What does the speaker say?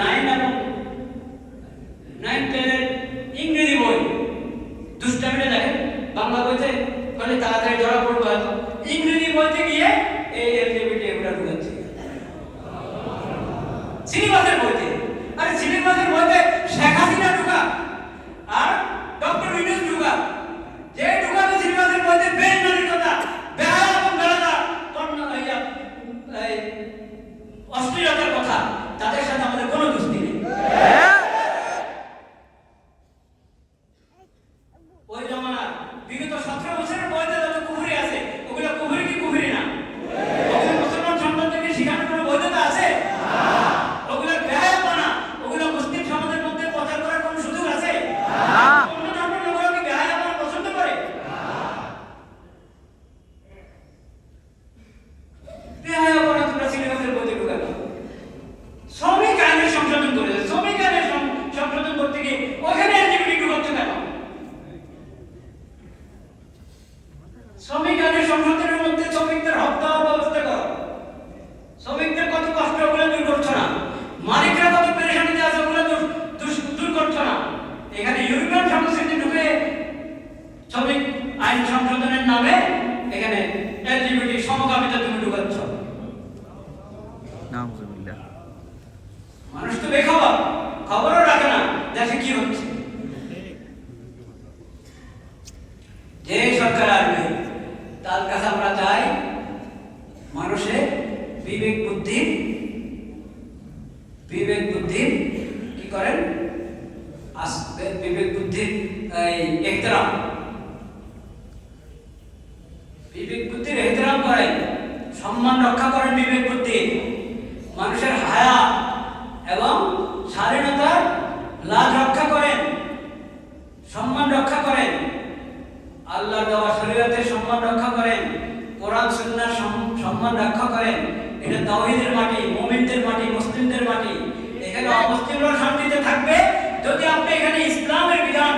Nine এবং nine টেনের ইংরেজি বই দুষ্টামিটা দেখেন বাংলা বইতে মানে তাড়াতাড়ি ধরা পড়ব ইংরেজি বইতে গিয়ে এই এলজিবিটি এগুলো ঢুকাচ্ছে সিলেবাসের বইতে আরে সিলেবাসের বইতে শেখ ঢুকা আর বিগত সতেরো বছরের নামে এখানে এলজিবিটি সমকামিতা তুমি ঢুকাচ্ছ। মানুষ তো বেখবর খবরও রাখে না দেশে কি হচ্ছে। যে সরকার আসবে তার কাছে আমরা চাই মানুষের বিবেক বুদ্ধি বিবেক বুদ্ধি কি করেন? বিবেক বুদ্ধির এই এহতরাম বিবেক বুদ্ধির এহতরাম করেন সম্মান রক্ষা করেন বিবেক বুদ্ধি, মানুষের হায়া এবং স্বাধীনতার লাজ রক্ষা করেন সম্মান রক্ষা করেন আল্লাহ দেওয়া শরীয়তের সম্মান রক্ষা করেন কোরআন, সুন্নাহর সম্মান রক্ষা করেন এটা তাওহীদের মাটি, মুমিনদের মাটি, মুসলিমদের মাটি। এখানে অমুসলিমরা শান্তিতে থাকবে যদি আপনি এখানে ইসলামের বিধান